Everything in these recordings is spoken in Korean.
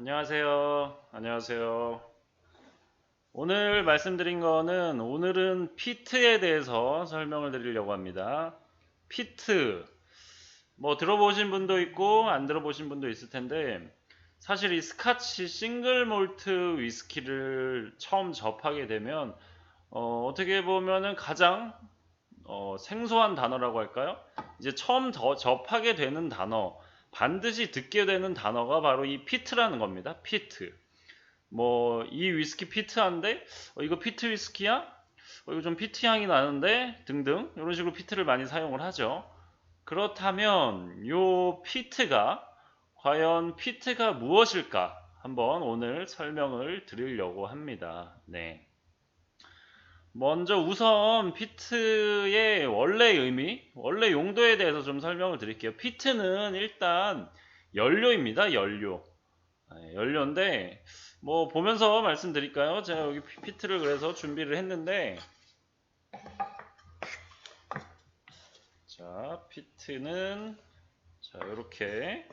안녕하세요. 안녕하세요. 오늘 말씀드린 거는 오늘은 피트에 대해서 설명을 드리려고 합니다. 피트. 뭐 들어보신 분도 있고 안 들어보신 분도 있을 텐데 사실 이 스카치 싱글 몰트 위스키를 처음 접하게 되면 어, 떻게 보면은 가장 어, 생소한 단어라고 할까요? 이제 처음 더 접하게 되는 단어, 반드시 듣게 되는 단어가 바로 이 피트라는 겁니다. 피트. 뭐 이 위스키 피트한데 어, 이거 피트 위스키야? 어, 이거 좀 피트 향이 나는데 등등 이런 식으로 피트를 많이 사용을 하죠. 그렇다면 요 피트가 과연 피트가 무엇일까? 한번 오늘 설명을 드리려고 합니다. 네. 먼저 우선 피트의 원래 의미, 원래 용도에 대해서 좀 설명을 드릴게요. 피트는 일단 연료입니다. 연료. 네, 연료인데 뭐 보면서 말씀드릴까요? 제가 여기 피- 피트를 그래서 준비를 했는데 자, 피트는 자, 이렇게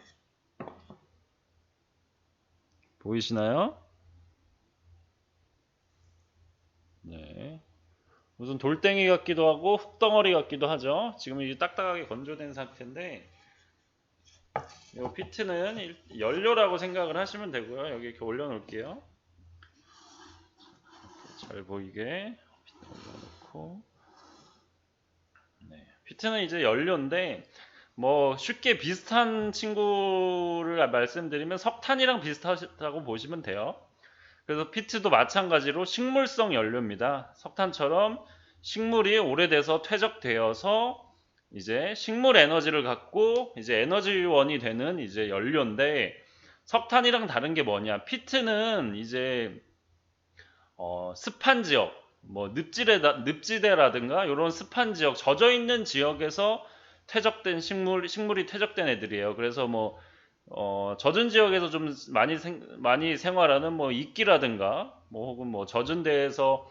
보이시나요? 네. 무슨 돌덩이 같기도 하고 흙덩어리 같기도 하죠. 지금 이게 딱딱하게 건조된 상태인데 이 피트는 일- 연료라고 생각을 하시면 되고요. 여기 이렇게 올려놓을게요. 잘 보이게 올려놓고 네. 피트는 이제 연료인데 뭐 쉽게 비슷한 친구를 말씀드리면 석탄이랑 비슷하다고 보시면 돼요. 그래서 피트도 마찬가지로 식물성 연료입니다. 석탄처럼 식물이 오래돼서 퇴적되어서 이제 식물 에너지를 갖고 이제 에너지원이 되는 이제 연료인데 석탄이랑 다른 게 뭐냐? 피트는 이제 어, 습한 지역, 뭐 늪지대 늪지대라든가 이런 습한 지역, 젖어 있는 지역에서 퇴적된 식물 식물이 퇴적된 애들이에요. 그래서 뭐 어, 젖은 지역에서 좀 많이 생, 많이 생활하는 뭐 이끼라든가 뭐 혹은 뭐 젖은 데에서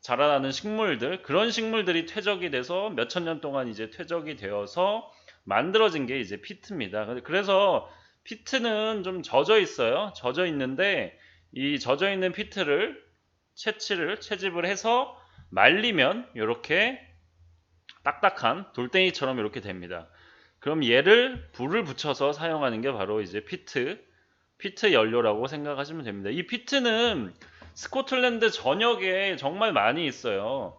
자라나는 식물들 그런 식물들이 퇴적이 돼서 몇천 년 동안 이제 퇴적이 되어서 만들어진 게 이제 피트입니다. 그래서 피트는 좀 젖어 있어요. 젖어 있는데 이 젖어 있는 피트를 채취를 채집을 해서 말리면 이렇게 딱딱한 돌덩이처럼 이렇게 됩니다. 그럼 얘를 불을 붙여서 사용하는 게 바로 이제 피트, 피트 연료라고 생각하시면 됩니다. 이 피트는 스코틀랜드 전역에 정말 많이 있어요.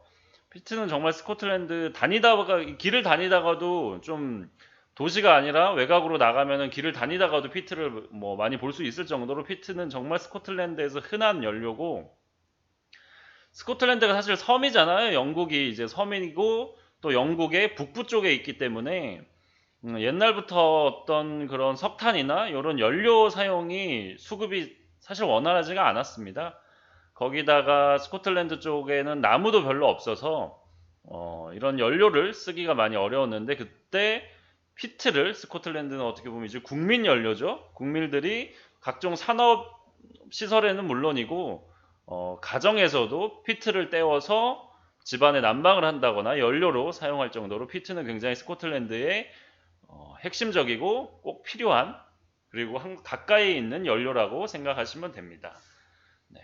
피트는 정말 스코틀랜드 다니다가 길을 다니다가도 좀 도시가 아니라 외곽으로 나가면은 길을 다니다가도 피트를 뭐 많이 볼 수 있을 정도로 피트는 정말 스코틀랜드에서 흔한 연료고 스코틀랜드가 사실 섬이잖아요. 영국이 이제 섬이고 또 영국의 북부 쪽에 있기 때문에 음, 옛날부터 어떤 그런 석탄이나 이런 연료 사용이 수급이 사실 원활하지가 않았습니다. 거기다가 스코틀랜드 쪽에는 나무도 별로 없어서 어, 이런 연료를 쓰기가 많이 어려웠는데 그때 피트를 스코틀랜드는 어떻게 보면 이제 국민 연료죠. 국민들이 각종 산업 시설에는 물론이고 어, 가정에서도 피트를 떼워서 집안에 난방을 한다거나 연료로 사용할 정도로 피트는 굉장히 스코틀랜드의 어, 핵심적이고 꼭 필요한 그리고 한, 가까이 있는 연료라고 생각하시면 됩니다. 네.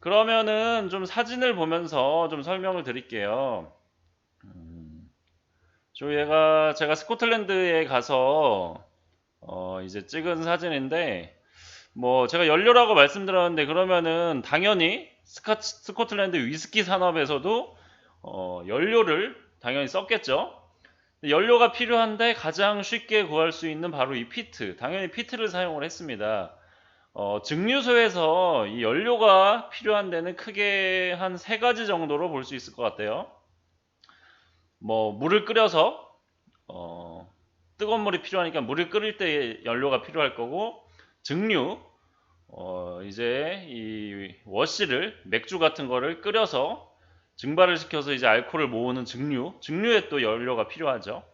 그러면은 좀 사진을 보면서 좀 설명을 드릴게요. 음, 저 얘가 제가 스코틀랜드에 가서 어, 이제 찍은 사진인데 뭐 제가 연료라고 말씀드렸는데 그러면은 당연히 스카, 스코틀랜드 위스키 산업에서도 어, 연료를 당연히 썼겠죠. 연료가 필요한데 가장 쉽게 구할 수 있는 바로 이 피트. 당연히 피트를 사용을 했습니다. 어, 증류소에서 이 연료가 필요한 데는 크게 한 세 가지 정도로 볼 수 있을 것 같아요. 뭐 물을 끓여서 어, 뜨거운 물이 필요하니까 물을 끓일 때 연료가 필요할 거고 증류 어, 이제 이 워시를 맥주 같은 거를 끓여서 증발을 시켜서 이제 알코올을 모으는 증류, 증류에 또 연료가 필요하죠.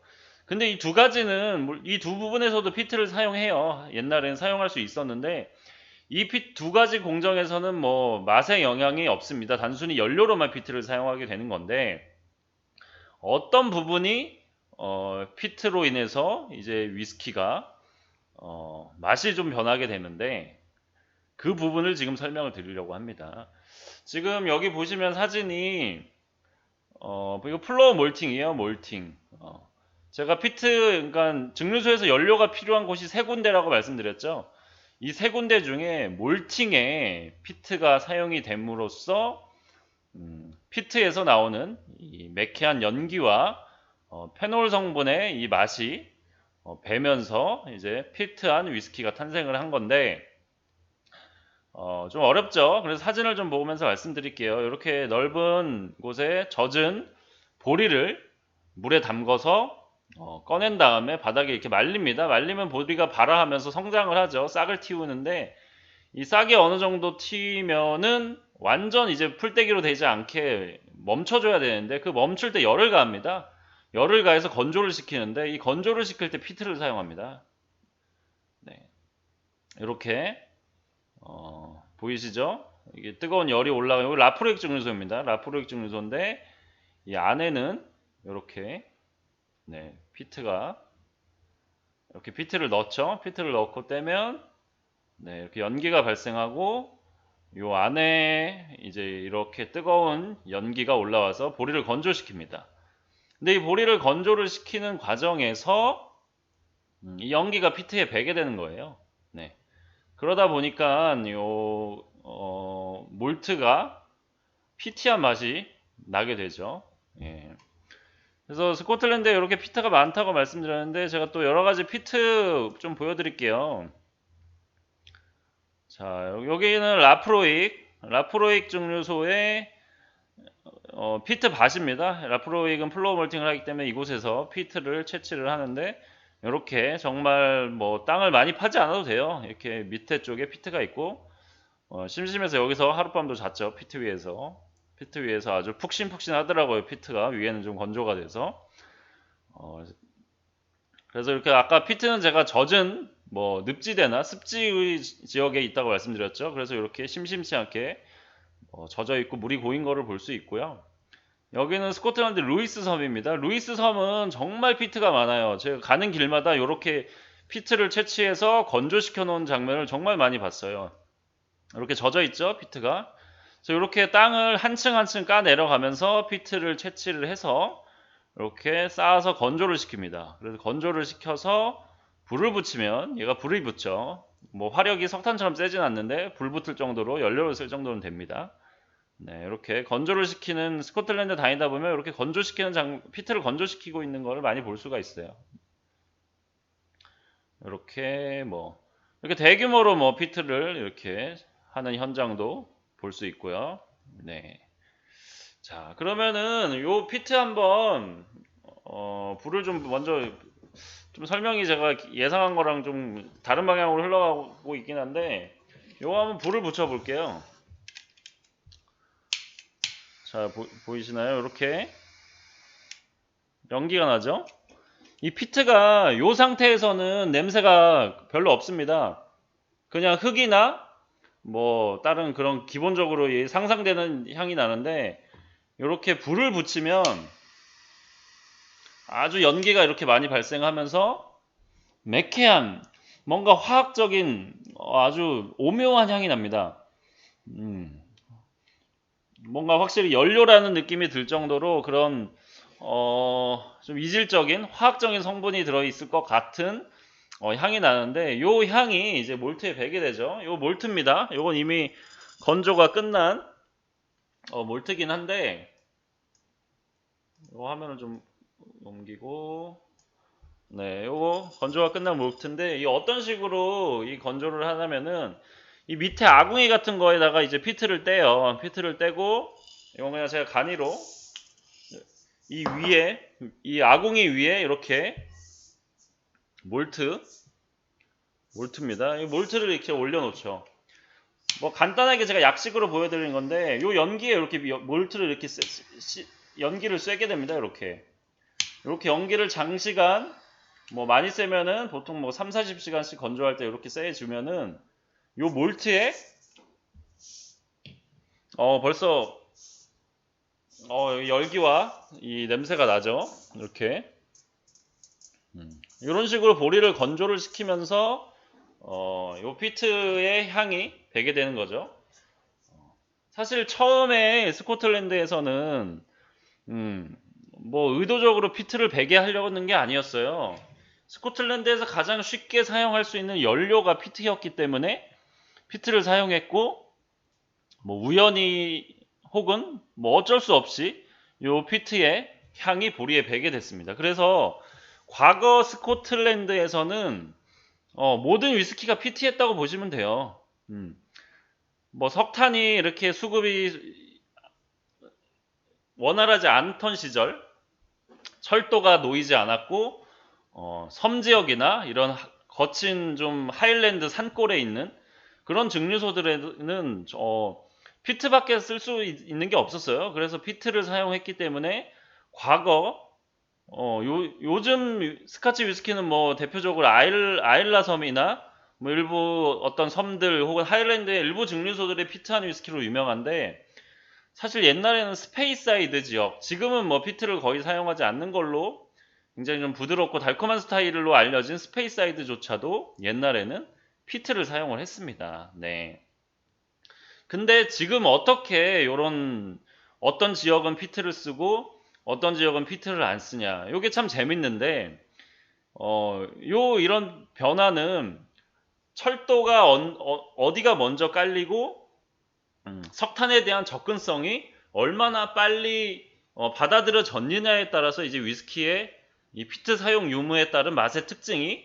근데 이 두 가지는 이 두 부분에서도 피트를 사용해요. 옛날에는 사용할 수 있었는데 이피두 가지 공정에서는 뭐 맛에 영향이 없습니다. 단순히 연료로만 피트를 사용하게 되는 건데 어떤 부분이 어, 피트로 인해서 이제 위스키가 어, 맛이 좀 변하게 되는데 그 부분을 지금 설명을 드리려고 합니다. 지금 여기 보시면 사진이 어 이거 플로어 몰팅이에요, 몰팅. 어, 제가 피트 그러니까 증류소에서 연료가 필요한 곳이 세 군데라고 말씀드렸죠. 이 세 군데 중에 몰팅에 피트가 사용이 됨으로써 음, 피트에서 나오는 이 매캐한 연기와 어, 페놀 성분의 이 맛이 어, 배면서 이제 피트한 위스키가 탄생을 한 건데 어, 좀 어렵죠. 그래서 사진을 좀 보면서 말씀드릴게요. 이렇게 넓은 곳에 젖은 보리를 물에 담궈서 어, 꺼낸 다음에 바닥에 이렇게 말립니다. 말리면 보리가 발화하면서 성장을 하죠. 싹을 틔우는데 이 싹이 어느 정도 튀면은 완전 이제 풀떼기로 되지 않게 멈춰줘야 되는데 그 멈출 때 열을 가합니다. 열을 가해서 건조를 시키는데 이 건조를 시킬 때 피트를 사용합니다. 네. 이렇게 어, 보이시죠? 이게 뜨거운 열이 올라가요. 라프로익 증류소입니다. 라프로익 증류소인데 이 안에는 이렇게 네, 피트가 이렇게 피트를 넣죠. 피트를 넣고 떼면 네, 이렇게 연기가 발생하고 요 안에 이제 이렇게 뜨거운 연기가 올라와서 보리를 건조시킵니다. 근데 이 보리를 건조를 시키는 과정에서 음, 이 연기가 피트에 배게 되는 거예요. 네. 그러다 보니까 요 어, 몰트가 피티한 맛이 나게 되죠. 예. 그래서 스코틀랜드에 이렇게 피트가 많다고 말씀드렸는데 제가 또 여러 가지 피트 좀 보여드릴게요. 자, 여기는 라프로익, 라프로익 증류소의 어, 피트 밭입니다. 라프로익은 플로어 몰팅을 하기 때문에 이곳에서 피트를 채취를 하는데 이렇게 정말 뭐 땅을 많이 파지 않아도 돼요. 이렇게 밑에 쪽에 피트가 있고 어, 심심해서 여기서 하룻밤도 잤죠. 피트 위에서 피트 위에서 아주 푹신푹신 하더라고요. 피트가 위에는 좀 건조가 돼서 어, 그래서 이렇게 아까 피트는 제가 젖은 뭐 늪지대나 습지 지역에 있다고 말씀드렸죠. 그래서 이렇게 심심치 않게 어, 젖어 있고 물이 고인 거를 볼 수 있고요. 여기는 스코틀랜드 루이스 섬입니다. 루이스 섬은 정말 피트가 많아요. 제가 가는 길마다 이렇게 피트를 채취해서 건조시켜 놓은 장면을 정말 많이 봤어요. 이렇게 젖어 있죠, 피트가. 그래서 이렇게 땅을 한 층 한 층 까 내려가면서 피트를 채취를 해서 이렇게 쌓아서 건조를 시킵니다. 그래서 건조를 시켜서 불을 붙이면 얘가 불이 붙죠. 뭐 화력이 석탄처럼 세진 않는데 불 붙을 정도로 연료를 쓸 정도는 됩니다. 네, 이렇게 건조를 시키는 스코틀랜드 다니다 보면 이렇게 건조시키는 장, 피트를 건조시키고 있는 걸 많이 볼 수가 있어요. 이렇게 뭐 이렇게 대규모로 뭐 피트를 이렇게 하는 현장도 볼 수 있고요. 네. 자, 그러면은 요 피트 한번 어, 불을 좀 먼저 좀 설명이 제가 예상한 거랑 좀 다른 방향으로 흘러가고 있긴 한데 요거 한번 불을 붙여 볼게요. 자, 보, 이시나요 이렇게 연기가 나죠? 이 피트가 요 상태에서는 냄새가 별로 없습니다. 그냥 흙이나 뭐 다른 그런 기본적으로 상상되는 향이 나는데 이렇게 불을 붙이면 아주 연기가 이렇게 많이 발생하면서 매캐한 뭔가 화학적인 아주 오묘한 향이 납니다. 음. 뭔가 확실히 연료라는 느낌이 들 정도로 그런 어, 좀 이질적인 화학적인 성분이 들어 있을 것 같은 어, 향이 나는데 요 향이 이제 몰트에 배게 되죠. 요 몰트입니다. 요건 이미 건조가 끝난 어, 몰트긴 한데 요 화면을 좀 옮기고 네, 요거 건조가 끝난 몰트인데 이 어떤 식으로 이 건조를 하냐면은 이 밑에 아궁이 같은 거에다가 이제 피트를 떼요. 피트를 떼고 이건 그냥 제가 간이로 이 위에 이 아궁이 위에 이렇게 몰트 몰트입니다. 이 몰트를 이렇게 올려놓죠. 뭐 간단하게 제가 약식으로 보여드리는 건데 이 연기에 이렇게 몰트를 이렇게 쎄, 씨, 연기를 쐬게 됩니다. 이렇게 이렇게 연기를 장시간 뭐 많이 쐬면은 보통 뭐 3, 40시간씩 건조할 때 이렇게 쐬 주면은 요 몰트에 어 벌써 어 열기와 이 냄새가 나죠 이렇게 음. 이런 식으로 보리를 건조를 시키면서 어, 요 피트의 향이 배게 되는 거죠. 사실 처음에 스코틀랜드에서는 음, 뭐 의도적으로 피트를 배게 하려고 하는 게 아니었어요. 스코틀랜드에서 가장 쉽게 사용할 수 있는 연료가 피트였기 때문에 피트를 사용했고 뭐 우연히 혹은 뭐 어쩔 수 없이 요 피트의 향이 보리에 배게 됐습니다. 그래서 과거 스코틀랜드에서는 어, 모든 위스키가 피트했다고 보시면 돼요. 음. 뭐 석탄이 이렇게 수급이 원활하지 않던 시절 철도가 놓이지 않았고 어, 섬 지역이나 이런 하- 거친 좀 하일랜드 산골에 있는 그런 증류소들에는 어, 피트밖에 쓸 수 있는 게 없었어요. 그래서 피트를 사용했기 때문에 과거 어, 요, 요즘 스카치 위스키는 뭐 대표적으로 아일, 아일라 섬이나 뭐 일부 어떤 섬들 혹은 하일랜드의 일부 증류소들의 피트한 위스키로 유명한데 사실 옛날에는 스페이사이드 지역, 지금은 뭐 피트를 거의 사용하지 않는 걸로 굉장히 좀 부드럽고 달콤한 스타일로 알려진 스페이사이드조차도 옛날에는 피트를 사용을 했습니다. 네. 근데 지금 어떻게 요런 어떤 지역은 피트를 쓰고 어떤 지역은 피트를 안 쓰냐. 요게 참 재밌는데 어, 요 이런 변화는 철도가 어, 디가 먼저 깔리고 음, 석탄에 대한 접근성이 얼마나 빨리 어, 받아들여졌느냐에 따라서 이제 위스키의 이 피트 사용 유무에 따른 맛의 특징이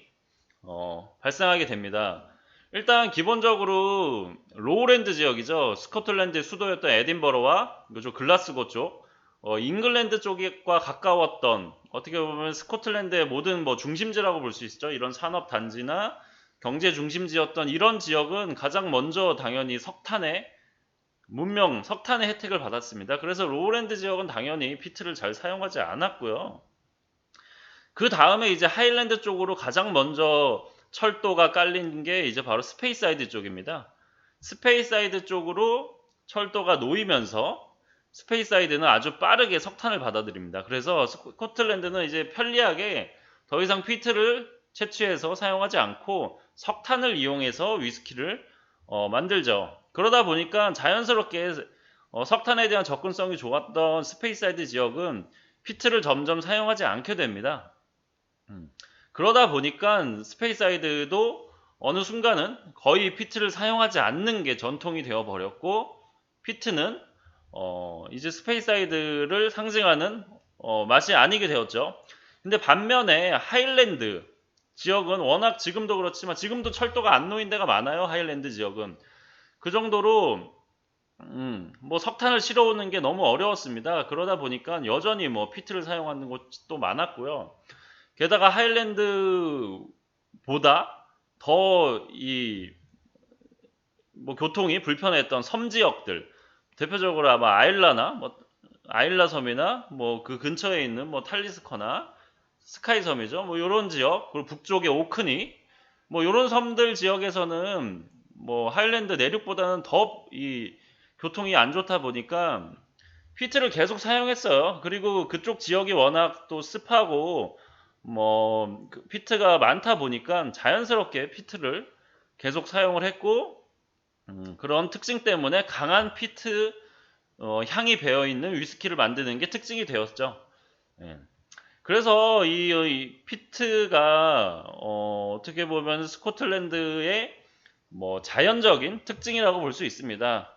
어, 발생하게 됩니다. 일단 기본적으로 로우랜드 지역이죠. 스코틀랜드의 수도였던 에딘버러와 이쪽 글라스고 쪽, 어, 잉글랜드 쪽과 가까웠던 어떻게 보면 스코틀랜드의 모든 뭐 중심지라고 볼 수 있죠. 이런 산업 단지나 경제 중심지였던 이런 지역은 가장 먼저 당연히 석탄의 문명, 석탄의 혜택을 받았습니다. 그래서 로우랜드 지역은 당연히 피트를 잘 사용하지 않았고요. 그 다음에 이제 하일랜드 쪽으로 가장 먼저 철도가 깔린 게 이제 바로 스페이사이드 쪽입니다. 스페이사이드 쪽으로 철도가 놓이면서 스페이사이드는 아주 빠르게 석탄을 받아들입니다. 그래서 스코틀랜드는 이제 편리하게 더 이상 피트를 채취해서 사용하지 않고 석탄을 이용해서 위스키를 어, 만들죠. 그러다 보니까 자연스럽게 어, 석탄에 대한 접근성이 좋았던 스페이사이드 지역은 피트를 점점 사용하지 않게 됩니다. 음. 그러다 보니까 스페이사이드도 어느 순간은 거의 피트를 사용하지 않는 게 전통이 되어 버렸고 피트는 어, 이제 스페이사이드를 상징하는 어, 맛이 아니게 되었죠. 근데 반면에 하일랜드 지역은 워낙 지금도 그렇지만 지금도 철도가 안 놓인 데가 많아요. 하일랜드 지역은 그 정도로 음, 뭐 석탄을 실어오는 게 너무 어려웠습니다. 그러다 보니까 여전히 뭐 피트를 사용하는 곳도 많았고요. 게다가 하일랜드보다 더 이 뭐 교통이 불편했던 섬 지역들 대표적으로 아마 아일라나 뭐 아일라 섬이나 뭐 그 근처에 있는 뭐 탈리스커나 스카이 섬이죠. 뭐 이런 지역 그리고 북쪽의 오크니 뭐 이런 섬들 지역에서는 뭐 하일랜드 내륙보다는 더 이 교통이 안 좋다 보니까 피트를 계속 사용했어요. 그리고 그쪽 지역이 워낙 또 습하고 뭐그 피트가 많다 보니까 자연스럽게 피트를 계속 사용을 했고 음, 그런 특징 때문에 강한 피트 어, 향이 배어 있는 위스키를 만드는 게 특징이 되었죠. 예. 그래서 이, 이 피트가 어, 떻게 보면 스코틀랜드의 뭐 자연적인 특징이라고 볼 수 있습니다.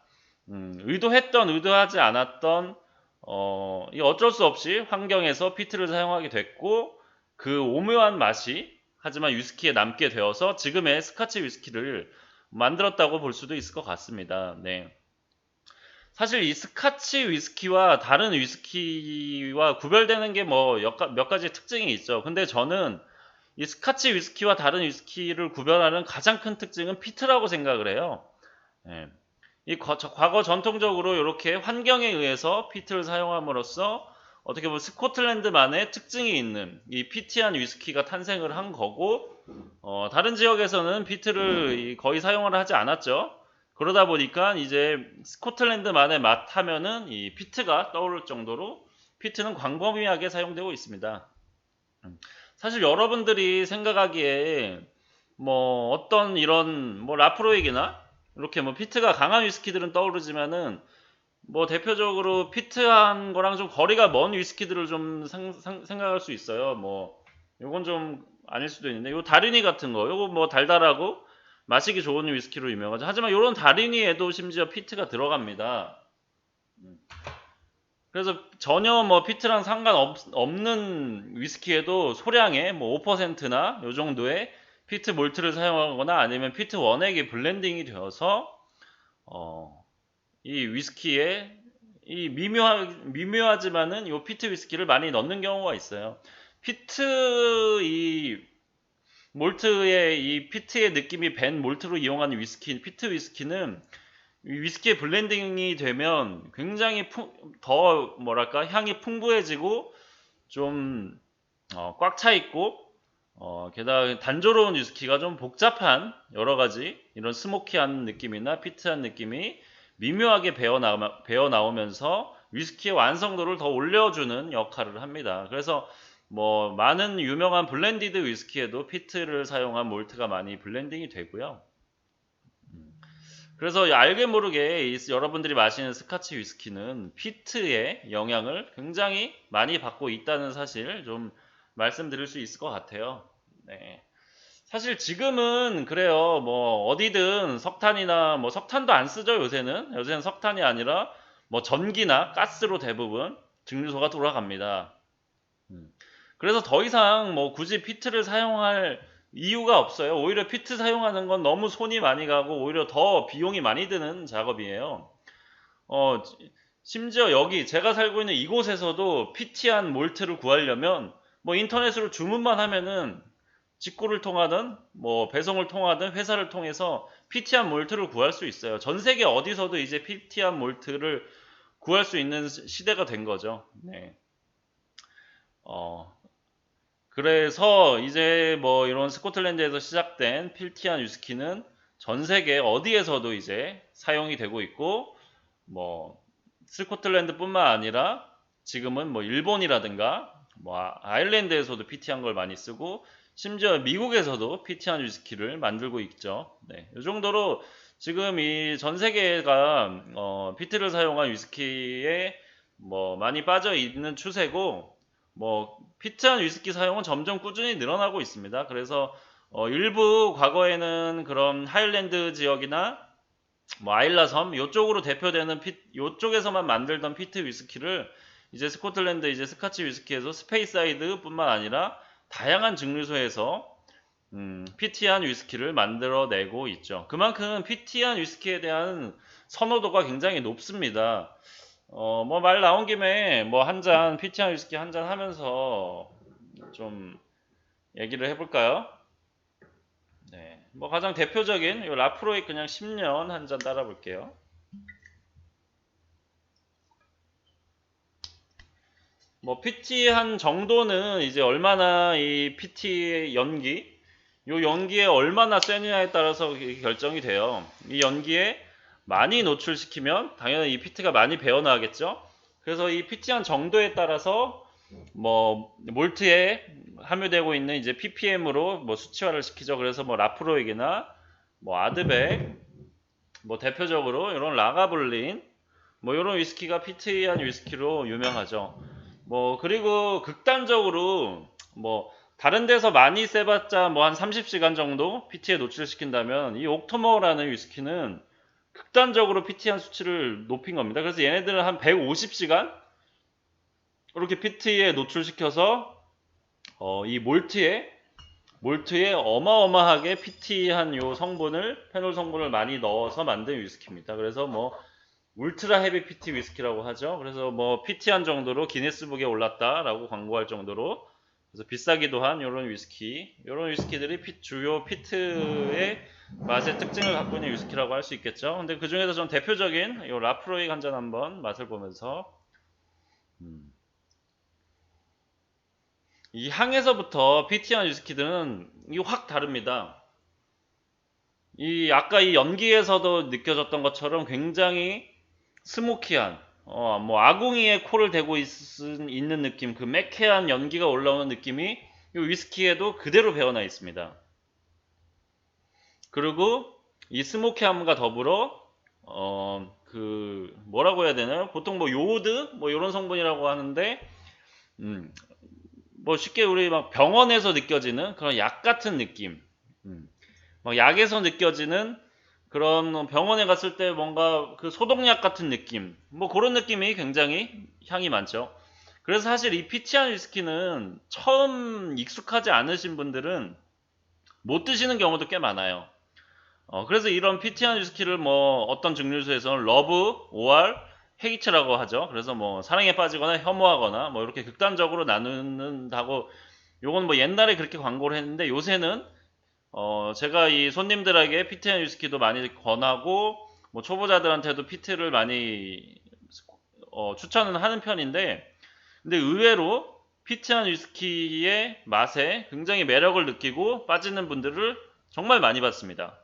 음, 의도했던 의도하지 않았던 어, 어쩔 수 없이 환경에서 피트를 사용하게 됐고 그 오묘한 맛이 하지만 위스키에 남게 되어서 지금의 스카치 위스키를 만들었다고 볼 수도 있을 것 같습니다. 네. 사실 이 스카치 위스키와 다른 위스키와 구별되는 게 뭐 몇 가지 특징이 있죠. 근데 저는 이 스카치 위스키와 다른 위스키를 구별하는 가장 큰 특징은 피트라고 생각을 해요. 네. 이 과거 전통적으로 이렇게 환경에 의해서 피트를 사용함으로써 어떻게 보면 스코틀랜드만의 특징이 있는 이 피티한 위스키가 탄생을 한 거고 어, 다른 지역에서는 피트를 거의 사용을 하지 않았죠. 그러다 보니까 이제 스코틀랜드만의 맛 하면은 이 피트가 떠오를 정도로 피트는 광범위하게 사용되고 있습니다. 음, 사실 여러분들이 생각하기에 뭐 어떤 이런 뭐 라프로익이나 이렇게 뭐 피트가 강한 위스키들은 떠오르지만은 뭐 대표적으로 피트한 거랑 좀 거리가 먼 위스키들을 좀 상- 상- 생각할 수 있어요. 뭐 요건 좀 아닐 수도 있는데 요 다리니 같은 거 요거 뭐 달달하고 마시기 좋은 위스키로 유명하죠. 하지만 요런 다리니에도 심지어 피트가 들어갑니다. 음. 그래서 전혀 뭐 피트랑 상관없는 위스키에도 소량의 뭐 5%나 요 정도의 피트 몰트를 사용하거나 아니면 피트 원액이 블렌딩이 되어서 어, 이 위스키에 이 미묘하, 미묘하지만은 요 피트 위스키를 많이 넣는 경우가 있어요. 피트 이 몰트의 이 피트의 느낌이 밴 몰트로 이용하는 위스키, 피트 위스키는 이 위스키의 블렌딩이 되면 굉장히 풍- 더 뭐랄까 향이 풍부해지고 좀 꽉 차 있고 어, 게다가 단조로운 위스키가 좀 복잡한 여러 가지 이런 스모키한 느낌이나 피트한 느낌이 미묘하게 배어, 나오면서 위스키의 완성도를 더 올려주는 역할을 합니다. 그래서 뭐 많은 유명한 블렌디드 위스키에도 피트를 사용한 몰트가 많이 블렌딩이 되고요. 음. 그래서 알게 모르게 이 여러분들이 마시는 스카치 위스키는 피트의 영향을 굉장히 많이 받고 있다는 사실 좀 말씀드릴 수 있을 것 같아요. 네. 사실 지금은 그래요. 뭐 어디든 석탄이나 뭐 석탄도 안 쓰죠 요새는. 요새는 석탄이 아니라 뭐 전기나 가스로 대부분 증류소가 돌아갑니다. 음. 그래서 더 이상 뭐 굳이 피트를 사용할 이유가 없어요. 오히려 피트 사용하는 건 너무 손이 많이 가고 오히려 더 비용이 많이 드는 작업이에요. 어, 심지어 여기 제가 살고 있는 이곳에서도 피티한 몰트를 구하려면 뭐 인터넷으로 주문만 하면은 직구를 통하든 뭐 배송을 통하든 회사를 통해서 피티한 몰트를 구할 수 있어요. 전 세계 어디서도 이제 피티한 몰트를 구할 수 있는 시대가 된 거죠. 네. 어, 그래서 이제 뭐 이런 스코틀랜드에서 시작된 필티한 위스키는 전 세계 어디에서도 이제 사용이 되고 있고 뭐 스코틀랜드뿐만 아니라 지금은 뭐 일본이라든가 뭐 아- 아일랜드에서도 피티한 걸 많이 쓰고 심지어 미국에서도 피티한 위스키를 만들고 있죠. 네, 이 정도로 지금 이 전 세계가 어, 피트를 사용한 위스키에 뭐 많이 빠져 있는 추세고 뭐 피트한 위스키 사용은 점점 꾸준히 늘어나고 있습니다. 그래서 어, 일부 과거에는 그런 하일랜드 지역이나 뭐 아일라 섬 이쪽으로 대표되는 피, 이쪽에서만 만들던 피트 위스키를 이제 스코틀랜드 이제 스카치 위스키에서 스페이사이드뿐만 아니라 다양한 증류소에서 음, 피티한 위스키를 만들어내고 있죠. 그만큼 피티한 위스키에 대한 선호도가 굉장히 높습니다. 어, 뭐 말 나온 김에 뭐 한 잔 피티한 위스키 한 잔 하면서 좀 얘기를 해볼까요? 네, 뭐 가장 대표적인 이 라프로이 그냥 10년 한 잔 따라 볼게요. 뭐 PT한 정도는 이제 얼마나 이 PT 연기, 요 연기에 얼마나 세느냐에 따라서 결정이 돼요. 이 연기에 많이 노출시키면 당연히 이 PT가 많이 배어나겠죠. 그래서 이 PT한 정도에 따라서 뭐 몰트에 함유되고 있는 이제 ppm으로 뭐 수치화를 시키죠. 그래서 뭐 라프로익이나 뭐 아드백, 뭐 대표적으로 이런 라가블린, 뭐 이런 위스키가 피트한 위스키로 유명하죠. 뭐 그리고 극단적으로 뭐 다른 데서 많이 세봤자 뭐 한 30시간 정도 PT에 노출시킨다면 이 옥토머라는 위스키는 극단적으로 PT한 수치를 높인 겁니다. 그래서 얘네들은 한 150시간 이렇게 PT에 노출시켜서 어, 이 몰트에 몰트에 어마어마하게 PT한 요 성분을 페놀 성분을 많이 넣어서 만든 위스키입니다. 그래서 뭐 울트라 헤비 PT 위스키라고 하죠. 그래서 뭐 PT한 정도로 기네스북에 올랐다라고 광고할 정도로 그래서 비싸기도 한 이런 위스키, 이런 위스키들이 피- 주요 피트의 맛의 특징을 갖고 있는 위스키라고 할 수 있겠죠. 근데 그 중에서 좀 대표적인 이 라프로익 한잔 한번 맛을 보면서 음. 이 향에서부터 PT한 위스키들은 이 확 다릅니다. 이 아까 이 연기에서도 느껴졌던 것처럼 굉장히 스모키한 어, 뭐 아궁이에 코를 대고 있, 는 느낌 그 매캐한 연기가 올라오는 느낌이 이 위스키에도 그대로 배어나 있습니다. 그리고 이 스모키함과 더불어 어 그 뭐라고 해야 되나요? 보통 뭐 요오드 뭐 이런 성분이라고 하는데 음, 뭐 쉽게 우리 막 병원에서 느껴지는 그런 약 같은 느낌. 음, 막 약에서 느껴지는 그런 병원에 갔을 때 뭔가 그 소독약 같은 느낌. 뭐 그런 느낌이 굉장히 향이 많죠. 그래서 사실 이 피치한 위스키는 처음 익숙하지 않으신 분들은 못 드시는 경우도 꽤 많아요. 어, 그래서 이런 피치한 위스키를 뭐 어떤 증류소에서는 러브, 오알, 헤이츠라고 하죠. 그래서 뭐 사랑에 빠지거나 혐오하거나 뭐 이렇게 극단적으로 나누는다고 요건 뭐 옛날에 그렇게 광고를 했는데 요새는 어 제가 이 손님들에게 피트한 위스키도 많이 권하고 뭐 초보자들한테도 피트를 많이 어 추천은 하는 편인데 근데 의외로 피트한 위스키의 맛에 굉장히 매력을 느끼고 빠지는 분들을 정말 많이 봤습니다.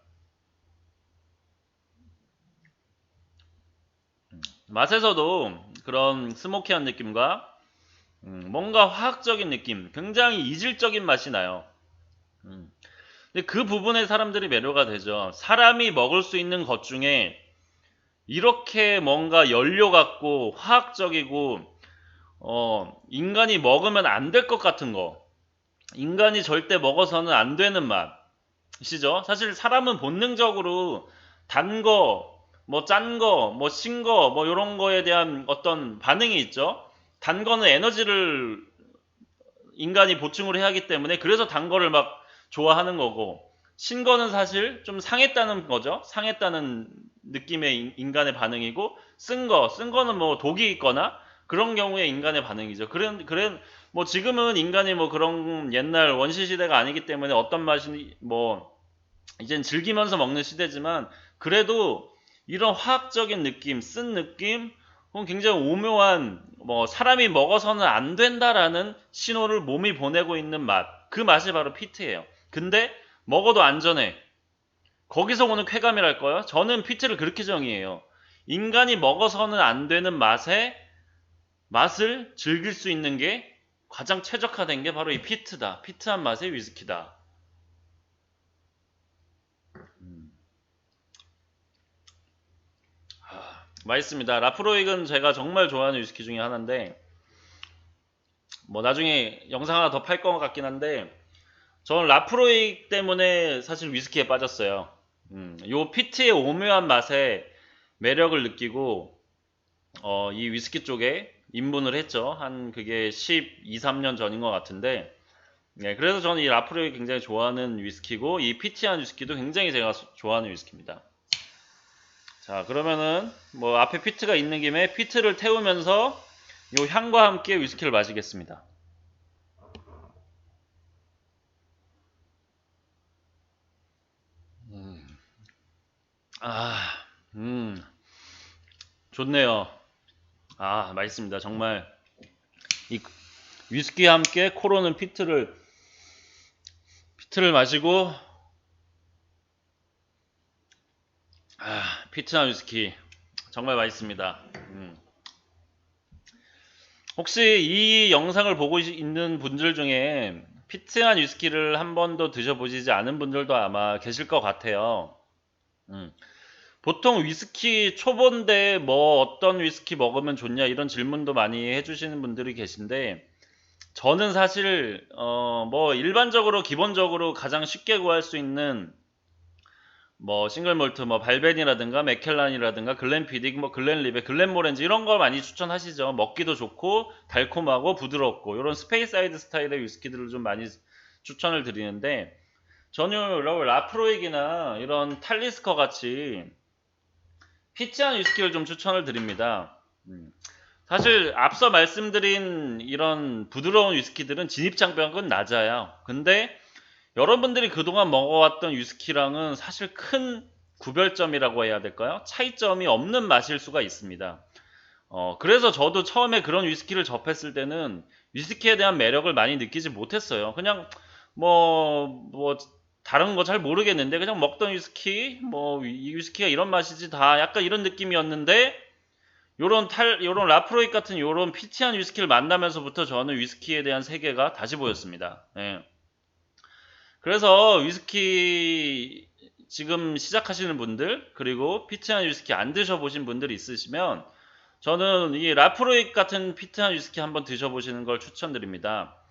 맛에서도 그런 스모키한 느낌과 음, 뭔가 화학적인 느낌, 굉장히 이질적인 맛이 나요. 음. 근데 그 부분에 사람들이 매료가 되죠. 사람이 먹을 수 있는 것 중에 이렇게 뭔가 연료 같고 화학적이고 어, 인간이 먹으면 안 될 것 같은 거. 인간이 절대 먹어서는 안 되는 맛이시죠. 사실 사람은 본능적으로 단 거, 뭐 짠 거, 뭐 신 거, 뭐 이런 거에 대한 어떤 반응이 있죠. 단 거는 에너지를 인간이 보충을 해야 하기 때문에 그래서 단 거를 막 좋아하는 거고 신 거는 사실 좀 상했다는 거죠. 상했다는 느낌의 인간의 반응이고 쓴 거, 쓴 거는 뭐 독이 있거나 그런 경우에 인간의 반응이죠. 그런 그런 뭐 지금은 인간이 뭐 그런 옛날 원시 시대가 아니기 때문에 어떤 맛이 뭐 이젠 즐기면서 먹는 시대지만 그래도 이런 화학적인 느낌, 쓴 느낌, 그건 굉장히 오묘한 뭐 사람이 먹어서는 안 된다라는 신호를 몸이 보내고 있는 맛. 그 맛이 바로 피트예요. 근데 먹어도 안전해. 거기서 오는 쾌감이랄까요? 저는 피트를 그렇게 정의해요. 인간이 먹어서는 안 되는 맛에 맛을 즐길 수 있는 게 가장 최적화된 게 바로 이 피트다. 피트한 맛의 위스키다. 맛있습니다. 라프로익은 제가 정말 좋아하는 위스키 중에 하나인데 뭐 나중에 영상 하나 더 팔 것 같긴 한데 저는 라프로익 때문에 사실 위스키에 빠졌어요. 음, 요 피트의 오묘한 맛에 매력을 느끼고 어, 이 위스키 쪽에 입문을 했죠. 한 그게 12, 3년 전인 것 같은데 네, 그래서 저는 이 라프로익 굉장히 좋아하는 위스키고 이 피티한 위스키도 굉장히 제가 좋아하는 위스키입니다. 자 그러면은 뭐 앞에 피트가 있는 김에 피트를 태우면서 이 향과 함께 위스키를 마시겠습니다. 아, 음, 좋네요. 아, 맛있습니다. 정말 이 위스키와 함께 코로는 피트를 피트를 마시고 아, 피트나 위스키 정말 맛있습니다. 음. 혹시 이 영상을 보고 있는 분들 중에 피트한 위스키를 한 번도 드셔보시지 않은 분들도 아마 계실 것 같아요. 음. 보통 위스키 초보인데 뭐 어떤 위스키 먹으면 좋냐 이런 질문도 많이 해주시는 분들이 계신데 저는 사실 어 뭐 일반적으로 기본적으로 가장 쉽게 구할 수 있는 뭐 싱글 몰트 뭐 발벤이라든가 맥켈란이라든가 글렌피딕 뭐 글렌리베 글렌모렌지 이런 걸 많이 추천하시죠. 먹기도 좋고 달콤하고 부드럽고 이런 스페이사이드 스타일의 위스키들을 좀 많이 추천을 드리는데 저는 라프로익이나 이런 탈리스커 같이 피치한 위스키를 좀 추천을 드립니다 음. 사실 앞서 말씀드린 이런 부드러운 위스키들은 진입장벽은 낮아요 근데 여러분들이 그동안 먹어왔던 위스키랑은 사실 큰 구별점이라고 해야 될까요? 차이점이 없는 맛일 수가 있습니다. 어, 그래서 저도 처음에 그런 위스키를 접했을 때는 위스키에 대한 매력을 많이 느끼지 못했어요. 그냥 뭐, 뭐, 다른 거 잘 모르겠는데, 그냥 먹던 위스키, 뭐, 이 위스키가 이런 맛이지, 다 약간 이런 느낌이었는데, 요런 탈, 요런 라프로익 같은 요런 피치한 위스키를 만나면서부터 저는 위스키에 대한 세계가 다시 보였습니다. 예. 그래서 위스키 지금 시작하시는 분들 그리고 피트한 위스키 안 드셔보신 분들이 있으시면 저는 이 라프로익 같은 피트한 위스키 한번 드셔보시는 걸 추천드립니다.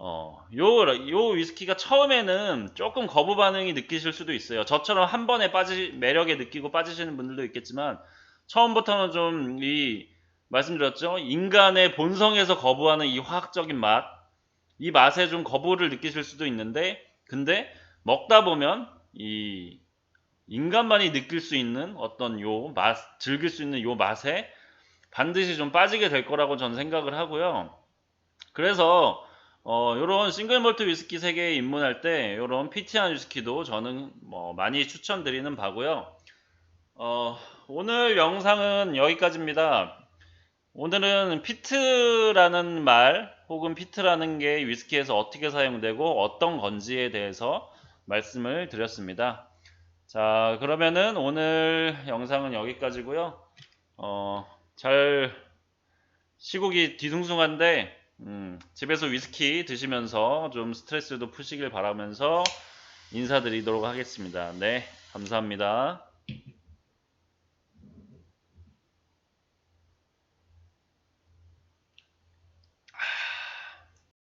어, 요, 요 위스키가 처음에는 조금 거부 반응이 느끼실 수도 있어요. 저처럼 한 번에 빠지, 매력에 느끼고 빠지시는 분들도 있겠지만, 처음부터는 좀 이, 말씀드렸죠? 인간의 본성에서 거부하는 이 화학적인 맛, 이 맛에 좀 거부를 느끼실 수도 있는데, 근데 먹다 보면 이 인간만이 느낄 수 있는 어떤 요 맛, 즐길 수 있는 요 맛에 반드시 좀 빠지게 될 거라고 저는 생각을 하고요. 그래서 어, 요런 싱글 몰트 위스키 세계에 입문할 때 요런 피티한 위스키도 저는 뭐 많이 추천드리는 바고요. 어, 오늘 영상은 여기까지입니다. 오늘은 피트라는 말 혹은 피트라는 게 위스키에서 어떻게 사용되고 어떤 건지에 대해서 말씀을 드렸습니다. 자, 그러면은 오늘 영상은 여기까지고요. 어, 잘 시국이 뒤숭숭한데 음, 집에서 위스키 드시면서 좀 스트레스도 푸시길 바라면서 인사드리도록 하겠습니다. 네, 감사합니다.